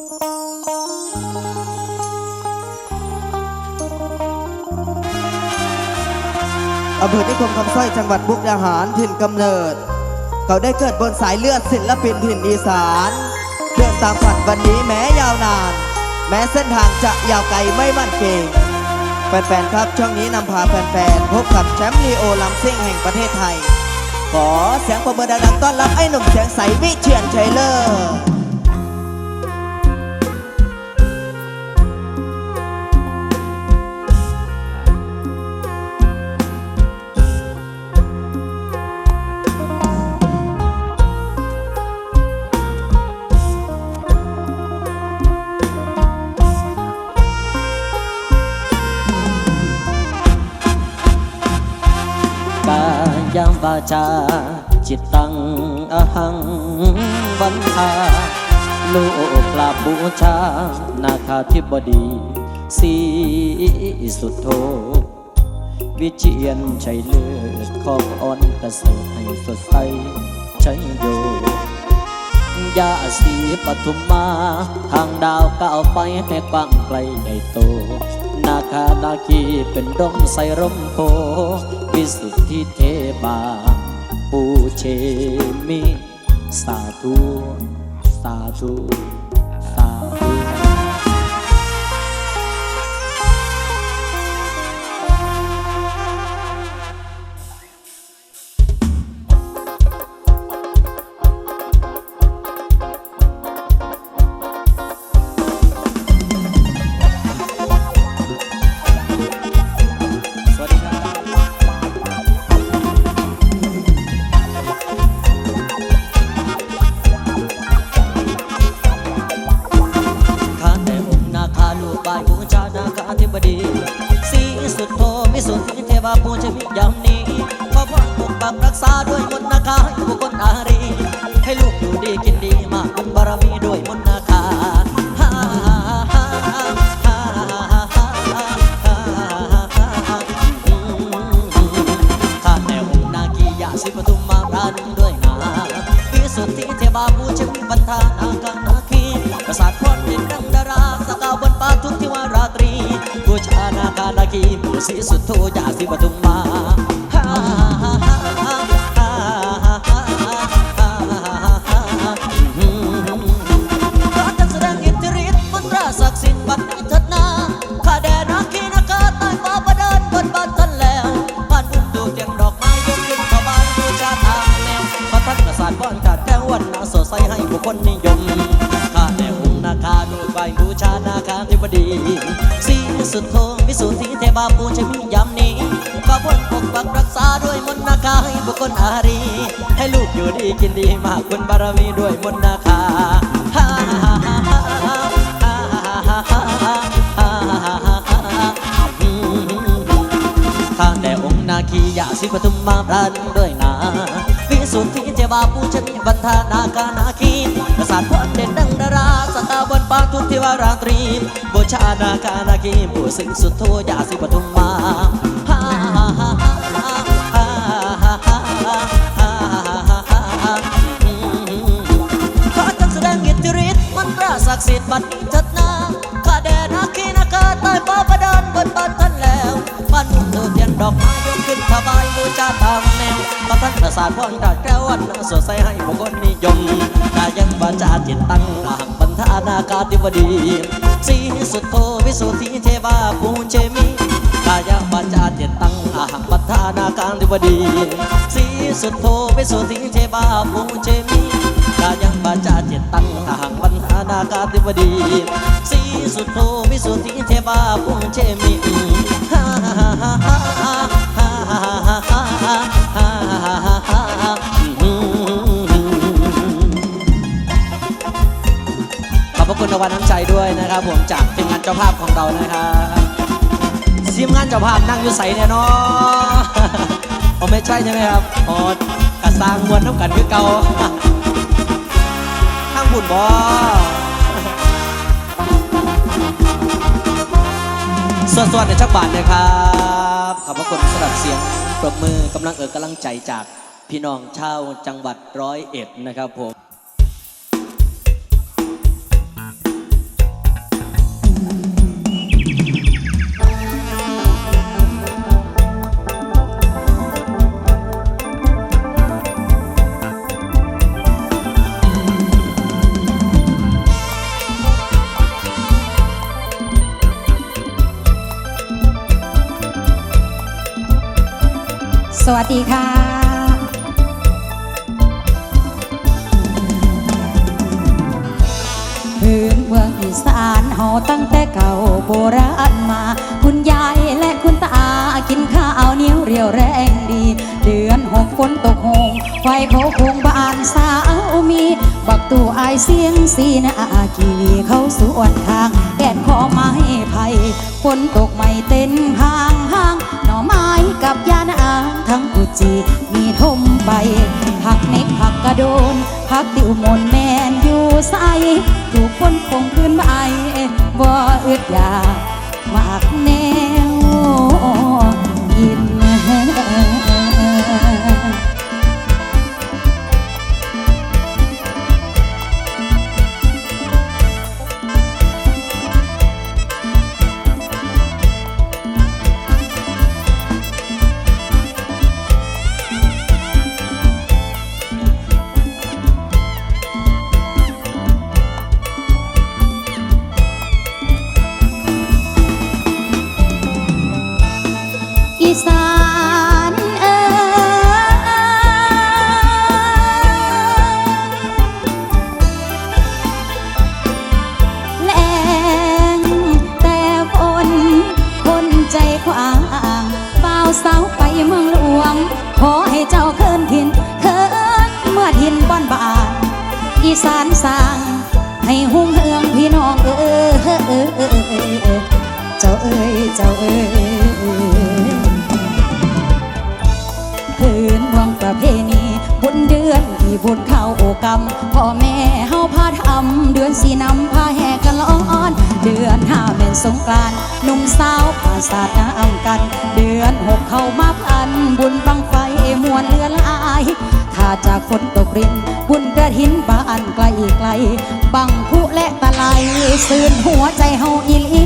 อำเภอนิคมคำสร้อยจังหวัดมุกดาหารถิ่นกำเนิด เขาได้เกิดบนสายเลือดศิลปินถิ่นอีสานเดินตามฝันวันนี้แม้ยาวนาน แม้เส้นทางจะยาวไกลไม่มั่นเกงแฟนๆครับช่วงนี้นำพาแฟนๆพบกับแชมป์ลีโอลำซิ่งแห่งประเทศไทย ขอเสียงปรบมือดังๆต้อนรับไอ้หนุ่มเสียงใสวิเชียนชัยเลอร์ จา จิตตังอหังบันทาลูกกราบบูชา นาคาธิบดีสีสุดโท วิเชียนชัยเลิศของอ่อนกระเสริฐให้สดใสชัยโยยาสีปทุมมา ทางดาวก้าวไปให้กว้างไกลใหญ่โต นาคานาคีเป็นดงใสร่มโพวิสุทธิเทบา เชมิสาธุ สาธุ ว่าผู้ชีวิตยัง สุทธิเทวาปูชมียามนี้ขอพ้นปกปักรักษาด้วยมนต์นาคาให้บุคคลอารี ให้ลูกอยู่ดีกินดีมากคุณบารมีด้วยมนต์นาคาฮ่าฮ่าฮ่าฮ่าฮ่าฮ่าฮ่าฮ่าฮ่าข้าแต่องค์นาคีอยาสิปทุมมาพรันด้วยนาวิสุทธิ บา ಬಾಪು ಚಂಬಂಥ ನಾಕಾನಾಕಿ ಸಾಧ್ವ ದಂಡರ ಸದಾ ಬನ್ ಬಾತು ತಿವರಾತ್ರಿ ಗೋಚ ನಾಕಾನಾಕಿ ಬೋ ಸಿಂಗ್ ಸುತ್ತೋ ಯಾಸಿ ಪಟುಮ್ಮ ศักดิ์สิทธิ์บัตรจัดนาข้าแดนาคีนาคาใต้ฟ้าประดานบนบ้านท่านแล้วบ้านมุ่งเธอเทียนดอกไม้ยกขึ้นถวายบูชาธรรม ท่านประสาทพรตรัสแก้ววันสดใสให้บุคคลนิยมกายังบาจาจิตตั้งอาหังบรรทานาคาธิบดีสีสุดโทวิสุทธิเทวาปูเชมิกายังบาจาจิตตั้งอาหังบรรทานาคารธิบดีสีสุดโทวิสุทธิเทวาปูเชมิกายังบาจาจิตตั้งอาหังบรรทานาคาธิบดีสีสุดโทวิสุทธิเทวาปูเชมิฮ่าฮ่าฮ่าฮ่าฮ่าฮ่าฮ่า รางวัลน้ำใจด้วยนะครับผมจากทีมงานเจ้าภาพของเรานะครับทีมงานเจ้าภาพนั่งอยู่ใสเนี่ยเนาะอ๋อไม่ใช่ใช่ไหมครับอ๋อกระสร้างมวลน้ำกันคือเก่าข้างบุญบอสวัสดีจักบาทเลยครับ ขอบพระคุณสำหรับเสียงปรบมือกำลังเอิกกำลังใจจากพี่น้องชาวจังหวัดร้อยเอ็ดนะครับผม วัสดีค่ะพื้นเมืองอีสานเฮาตั้งแต่เก่าโบราณมา คุณยายและคุณตา กินข้าวเหนียวเรียวแรงดี เดือนหกฝนตกโหงไฟเขาคงบ้านสาวมี บักตู่อายเสียงสีนากีวีเขาสวนทางแกนขอไม้ไผ่ฝนตกไม่เต้น พักติวมนแมนอยู่ใสถูกคนคงคืนไปบ่อึดอยากมากแน ทินบ้านบานอีสานสร้าง ให้หุ่งเฮืองพี่น้องเออเออเออเออเออเจ้าเอ้ยเจ้าเอ้ยคืนวังประเพณีบุญเดือนที่บุญเข้าโอกรรมพ่อแม่เฮาพาทำเดือนสีนำพาแห่กันละอ่อน เดือนห้าเป็นสงกรานหนุ่มสาวผ่าสาดน้ำกัน เดือนหกเข้ามาพันบุญบัง มวนเลือนลาย ถ้าจากฝนตกริน บุญกระถินบ้านไกลไกล บังผู้และตะไลสื่นหัวใจเฮาอีลี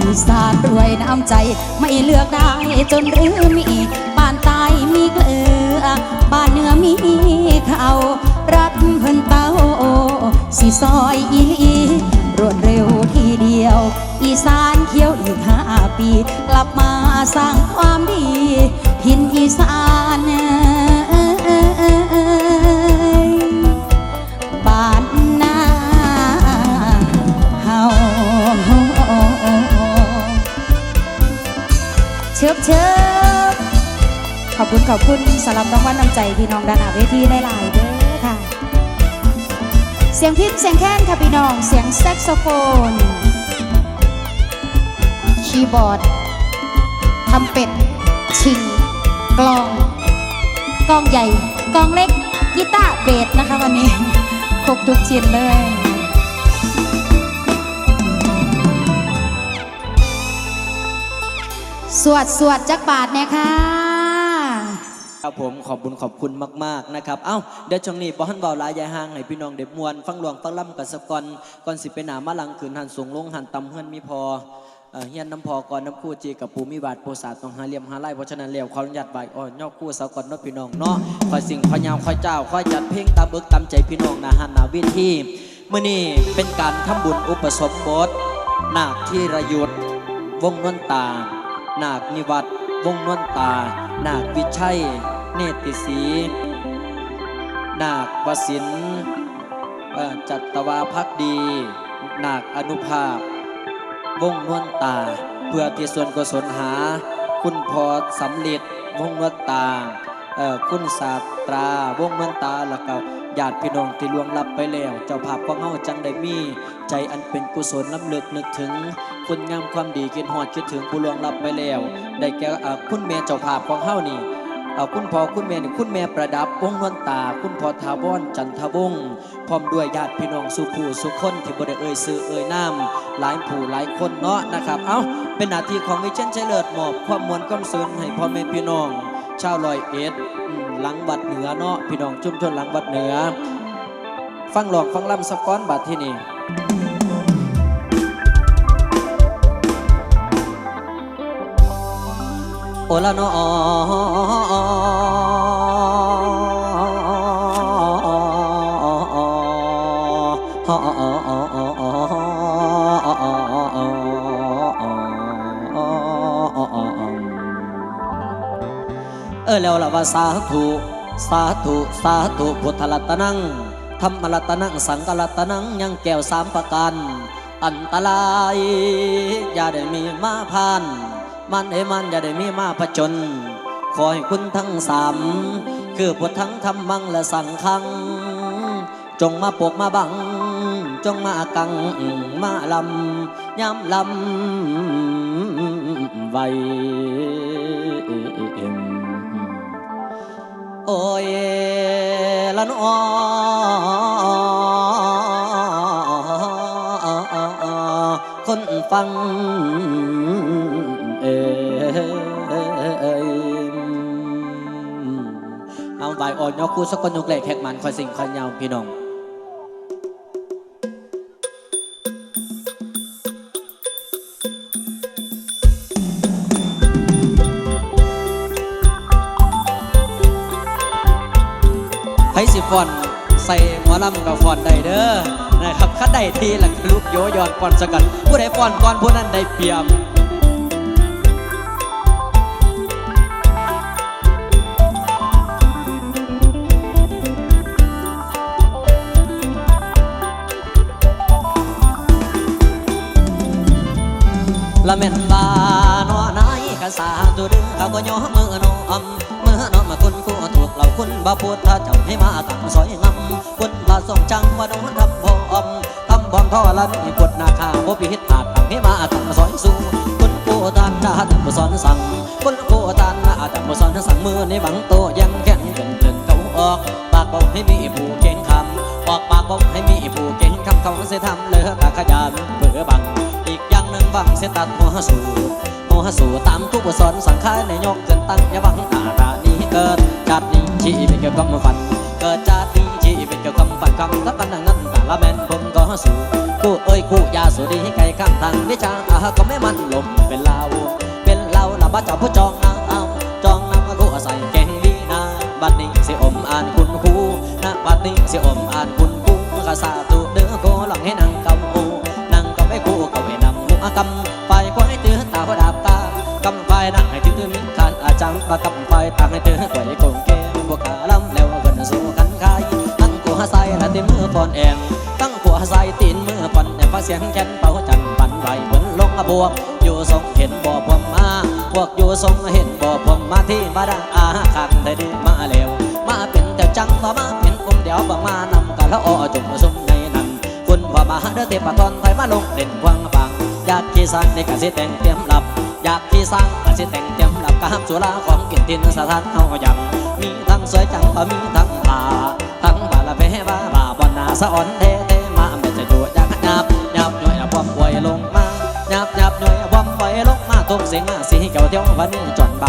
อีสานรวยน้ำใจ ไม่เลือกได้จนหรือมีบ้านตายมีเกลือบ้านเหนือมีเขารัดเพิ่นเต้าสีซอยอีลีรวดเร็วทีเดียว อีสานเขียวอีกห้าปี กลับมาสร้างความดี ทินอีสานบ้านนาเฮาเชิบเชิบขอบคุณขอบคุณสำหรับรางวัลน้ำใจพี่น้องด้านหน้าเวทีได้หลายเด้อค่ะ เสียงพินเสียงแค้นค่ะพี่น้อง เสียงแซกโซโฟน คีย์บอร์ดทำเป็ดชิง กลอง กลองใหญ่ กลองเล็ก กีตาร์เบสนะคะวันนี้ ครบทุกชิ้นเลยสวดสวดจักบาทเนี่ยค่ะครับผมขอบคุณขอบคุณมาก ๆ นะครับ เอ้า เดี๋ยวช่วงนี้บอหันเบาลายยายห่างให้พี่น้องเด็บมวน ฟังหลวงฟังล่ำกันสกอนก่อนสิไปหนามาหลังขืนหันสูงลงหันตำเฮือนมีพอ เฮียนน้ำพอก่อนน้ำคู่จีกับปูมีบาทโปสาต้องหาเหลี่ยมหาไล่เพราะฉะนั้นเร็วขออนุญาตบายอ่อนยอกคู่สาวก่อนนาะพี่น้องเนาะคอยสิ่งคอยยาวคอยเจ้าคอยจัดเพลงตามเบิกตามใจพี่น้องนะฮันนาวินที่เมื่อนี้เป็นการทำบุญอุปสมบทนาคที่ระยุทธวงนวลตา นาคนิวัตวงนวลตา นาควิชัย เนติศรีนาควสินจัตวาพักดี นาคอนุภาพ วงนวลตา เพื่อที่ส่วนกุศลหา คุณพอสำเร็จวงนวลตาเอ่อคุณศาสตราวงนวลตาแล้วก็ญาติพี่น้องที่ล่วงลับไปแล้ว เจ้าภาพของเฮาจังได้มี ใจอันเป็นกุศลล้ำลึกนึกถึง คุณงามความดีคิดฮอดคิดถึงผู้ล่วงลับไปแล้ว ได้แก่อ่อคุณแม่เจ้าภาพของเฮานี่ เอาคุณพ่อคุณแม่นี่คุณแม่ประดับวงนวลตา คุณพ่อทาวรจันทวงศ์พร้อมด้วยญาติพี่น้องสุผู้สุคนที่บ่ได้เอ่ยซื้อเอ่ยน้ำหลายผู้หลายคนเนาะนะครับ เอาเป็นหน้าที่ของวิเชนชัยเลิศมอบความมวลความซื่นให้พ่อแม่พี่น้อง ชาวลอยเอ็ดหลังวัดเหนือเนาะพี่น้องชุมชนหลังวัดเหนือ ฟังหลอกฟังล่ำสะก้อนบัดที่นี่ ละนอเออแล้วละว่าสาธุสาธุสาธุพุทธรัตนังธรรมรัตนังสังฆรัตนังยังแก้วสามประการอันตราย อย่าได้มีมาพาน มันเอมันอย่าได้มีมาผจญขอให้คุณทั้งสาม คือพุทธังธรรมังและสังฆัง จงมาปกมาบัง จงมากังมาลำย้ำลำไวโอ้ยละนอคนฟัง เอาใบอ่อนยกคู่สกลยุกเหล็กแขกมันคอยสิ่งคอยยาวพี่น้องไพสิฟอนใส่หมอลำกับฟอนได้เด้อนะครับคัดได้ทีหลังลูกโยยอนฟอนสกัดผู้ใดฟอนก่อนผู้นั้นได้เปรียบ ละเม็นบานอนายกษาตัวดึงเขาก็ย่อมือโนอมเมื่อน้อมาคุณคู่ถูกเราคุณบาพุทธเจ้าให้มาตังสอยงำคุณบาทรงจังว่าโดนทำพอมทำบอมท่อละมีกดนาคาบ่ปิดอาจทำให้มาตังสอยสู้คุณผู้ทานนาตังบ่สอนสั่งคุณผู้ทานนาตังบ่สอนสั่งมือในบังโตยังแข็งเกินเกินเขาออกปากบอกให้มีผู้เก่งคำบอกปากบอกให้มีผู้เก่งคำเขาเสียทำเลือกขยันเบื่อบัง อีกอย่างหนึ่งบังเสียตัดหัวสู่หัวสูตามทุกสอนสังขารในยกเกินตั้งอย่าบังตาตานี้เกิดจัดนี้ชีเป็นเกี่ยวกับฝัน เกิดจัดนี้ชีเป็นเกี่ยวกับฝันคำทับกันดังนั้นแต่ละแมนผมก็สูกู้เอ้ยกู้ยาสุดีให้ไกลข้างทางวิชาอาก็ไม่มันลมเป็นเลาเป็นเลาวละบ้าจับผู้จองนางเอาจองนำกูใส่แกงดีนาบัดนี้เสิอมอ่านคุณครูนะบัดนี้เสิอมอ่านคุณครูข้าสาตุ อนแองตั้งกัวใส่ตีนมือปอนแองฟ้าเสียงแค้นเป่าจันปันไหวบนลงบวกอยู่ทรงเห็นบ่พวมมาพวกอยู่ทรงเห็นบ่พวมมาที่มาดังอาคันได้ดีมาเร็วมาเป็นแต่จังพอมาเป็นกลุ่มเดียวบังมานำกันแล้วอ้อจุ่มซุ่มในนั้นคุณพ่อมาเด้อเทพตอนไทยมาลงเด่นควงฟังอยากขี่สร้างในกสิแต่งเตรียมหลับอยากขี่สร้างกสิแต่งเตรียมหลับกามสุราของกินตินสถานเอาอย่างมีทั้งสวยจังก็มีทั้งป่า สะอ่อนเทเทมาไม่จะอยู่อยากหยับยับหน่วยบอมป่วยลงมายับยับหน่วยบอมป่วยลงมาทุกเสียงมาสีเกี่ยวเที่ยววันนี้จอนใบ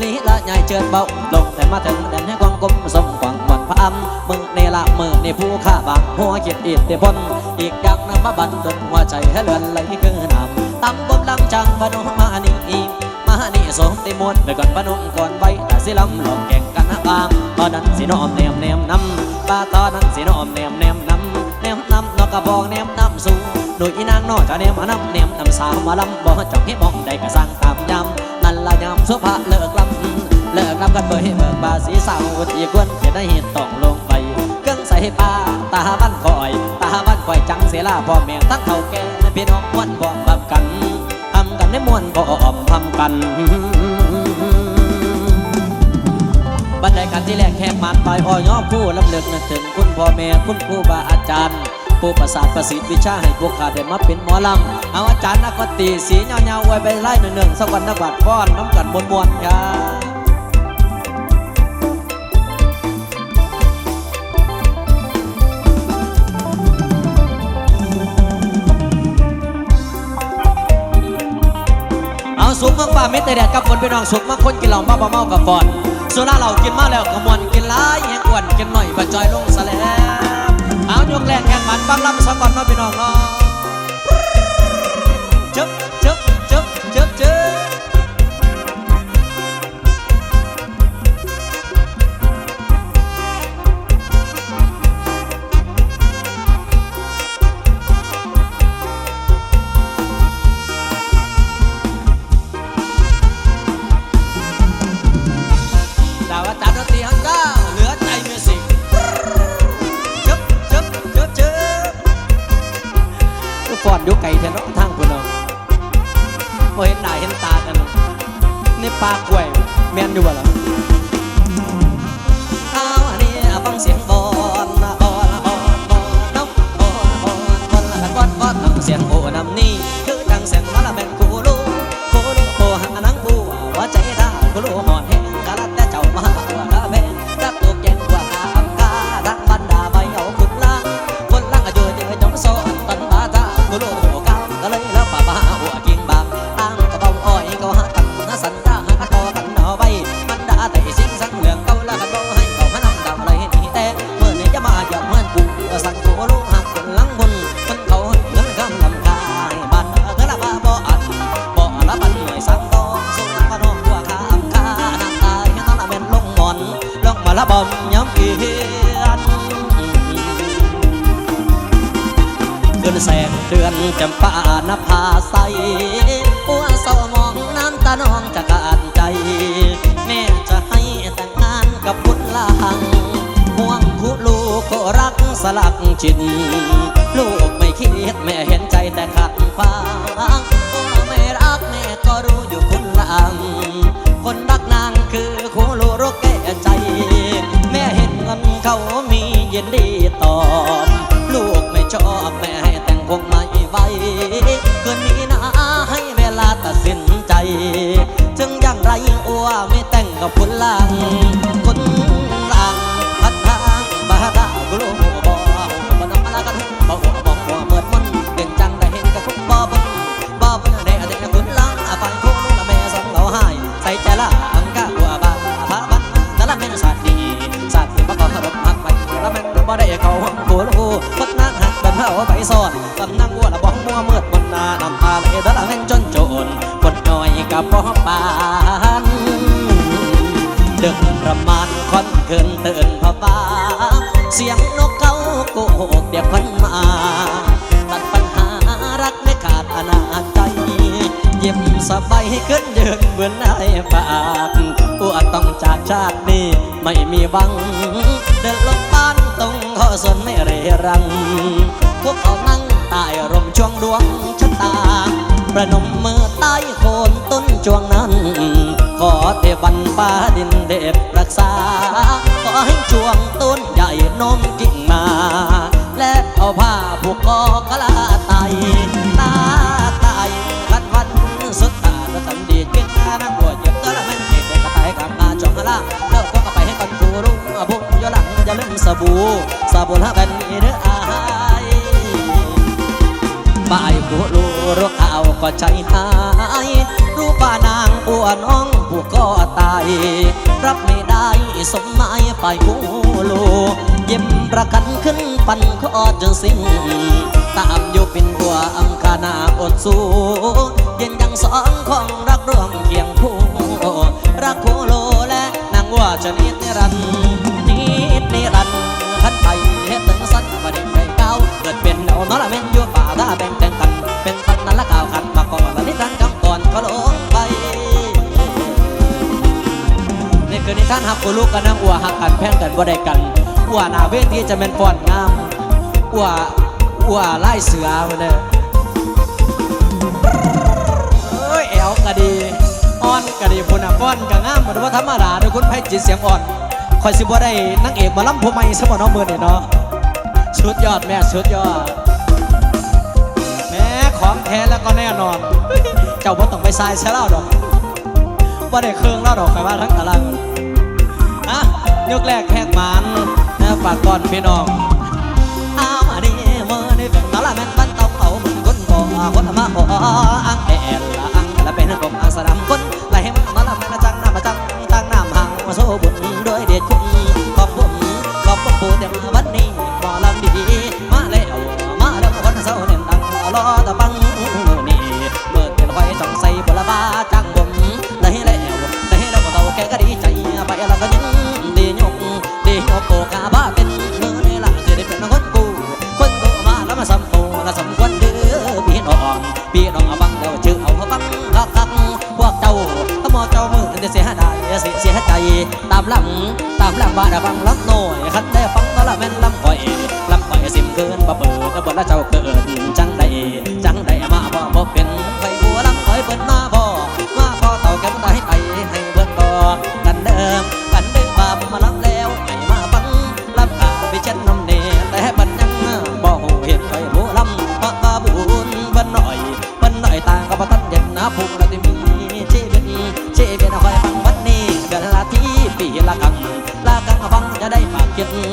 ลีละใหญ่เจิดเบาลงแต่มาถึงแดนให้กวางกลมสมกวางหมดพระอำมือในละมือในผู้ข้าบางหัวเกียรติอิทธิพลอีกอย่างนึงมาบันดลหัวใจให้เลือนไหลคือน้ำตำบมลังจังบนุมานี่มานีสมติมนต์ไปก่อนปนุก่อนไว้แต่สิลำหลอกแก่งกัน นะบางตอนนั้นสิน้อมแนมแนมน้ำป้าตอนนั้นสิน้อมแนมแนมน้ำแนมน้ำนอกกระบอกแนมน้ำสู่โดยอีนางนอจะแนมมานำแนมน้ำสาวมาลำบ่จับให้มองได้กระสังตามยำนั่นละยำสุภาเลิกลำเลิกรับกันเบยเบิกบาสีสาวที่ควรจะได้เห็นต้องลงไปเครื่องใส่ปลาตาบ้านคอยตาบ้านคอยจังเสียลาพ่อแม่ทั้งเท่าแก่พี่น้องม้วนพร้อมบับกันทำกันได้ม้วนพร้อมทำกัน บันไดกันที่แรกแค่มันไปอ้อยอผู้ลำเลิกนึกถึงคุณพ่อแม่คุณครูบาอาจารย์ผู้ประสาทประสิทธิ์วิชาให้พวกข้าได้มาเป็นหมอลำเอาอาจารย์นักตีสีเงาๆไว้ไปไล่หนึ่งๆสักวันนักบัดฟ้อนน้ำกันมวนๆครับเอาสุกมังป่าเม็ดแต่แดดกับฝนพี่น้องสุกมังคนกินเหล้ามาบ่เมากับฟอน สุราเหล้ากินมาแล้วขมวนกินหลายแหงอ้วนกินหน่อยบัจอยลงสะแล้วเอายกแรงแข่งมันฟังลำสะกก่อนเนาะพี่น้องเนาะ ลักจิต ลูกไม่คิดแม่เห็นใจแต่ขัดขวา กินเตือนพะบาเสียงนกเขาโกหกเดี๋ยวคนมา ตัดปัญหารักไม่ขาดอนาใจเย็บสบายขึ้นเยืนเหมือนไอ้ปากอ้วต้องจากชาตินี้ไม่มีหวัง เดินลงบ้านตรงข้อส่วนไม่เรรัง พวกเขานั่งใต้ร่มช่วงดวงชะตา ประนมมือใต้โคนต้นจวงนั้น เทวันฟ้าดินเดชรักษา ขอให้จวงต้นใหญ่นมกิ่งมา และเอาผ้าผูกคอกะลาไตตาตายคันวันสุดตาก็ตันดีเก่งนะปวดเจ็บตัวละมันเจ็บแต่กระต่ายกลางงาจองฮะละเลิกก็กลับไปให้กันกูรุ่งบุกย้อนหลังอย่าลืมสบู่สบู่ละเป็นมีเด้ออายบ่ายผู้รู้รักเอาก็ใจหาย ป่านางอัวน้องผู้ก็ตาย รับไม่ได้สมหมายไปผู้ลูเย็บประกันขึ้นปันขอจนสิ้นตามอยู่เป็นบัวอังคานาอดสู้เย็นยังสองของรักร่วมเคียงคู่ อนิทานหักกูลูกกันนะอัวหักกันแพงกันบ่ได้กันอัวหนาเวทีจะเป็นฟอนงามอัวอัวไล่เสือมาเด้อเอ้ยแอวก็ดีอ่อนก็ดีพุ่นอะฟ้อนก็งามเหมือนว่าธรรมดาโดยคุณไพจิตเสียงอ่อนคอยสิบ่ได้นางเอกมาล้ำผู้ใหม่สมอน้องมือนี่เนาะสุดยอดแม่สุดยอดแม่ของแท้แล้วก็แน่นอน เจ้าบ่ต้องไปทรายใช่เล่าดอกว่าได้เครื่องเล่าดอกใครว่าทั้งตาราง ยกแรกแหกมันนะฝากก่อนพี่น้องอาวมาดีเมื่อนี่เป็นตาละแม่นบ้านเก่าเขาเหมือนคนบ่คนมาบ่อังแอลละอังละเป็นกบอังสนามคนไหลให้มันมาละแม่นจังน้ำมาจังตั้งน้ำห่างมาโซบุญด้วยเด็ดคุณ ตามลังตามลังบ้าได้ฟังลักหน่อยคันได้ฟังก็ละแม่นลำก่อยลำก่อยสิมเกินบ่เปิดบ่ละเจ้า giấc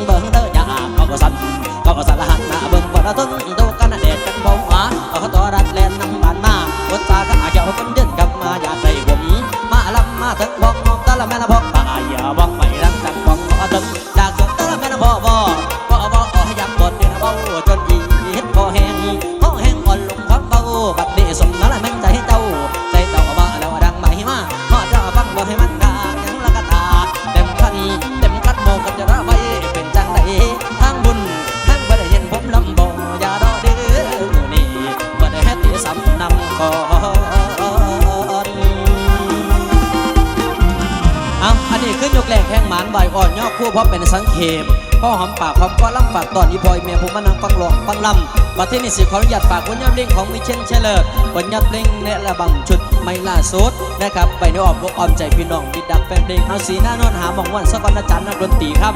พ่อเพราเป็นสังเขปพ่อหอมปากหอมก็ล่ำฝากตอนอีพอยเมียผมมานั่งฟังหลอกฟังลำมาที่นี่สิขออนุญาตฝากผลงานเพลงของมิเชนเชลเลอร์ผลงานเพลงในระบังชุดไม่ล่าสุดนะครับไปในอ้อมอกอ้อมใจพี่น้องมิดดักแฟนเพลงเอาสีหน้านอนหาหมองวันสกอนอาจารย์นักดนตรีครับ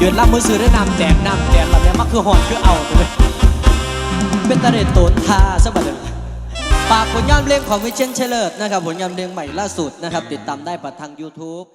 ยืนรับมือซื้อได้นำแจกนำแจกลำนี้มันคือหอนคือเอาตัวเว้ยเป็นตะเรดโตนทาสะบัดเลยฝากผลงานเพลงของมิเชนเชลเลอร์นะครับผลงานเพลงใหม่ล่าสุดนะครับ ติดตามได้ผ่านทาง YouTube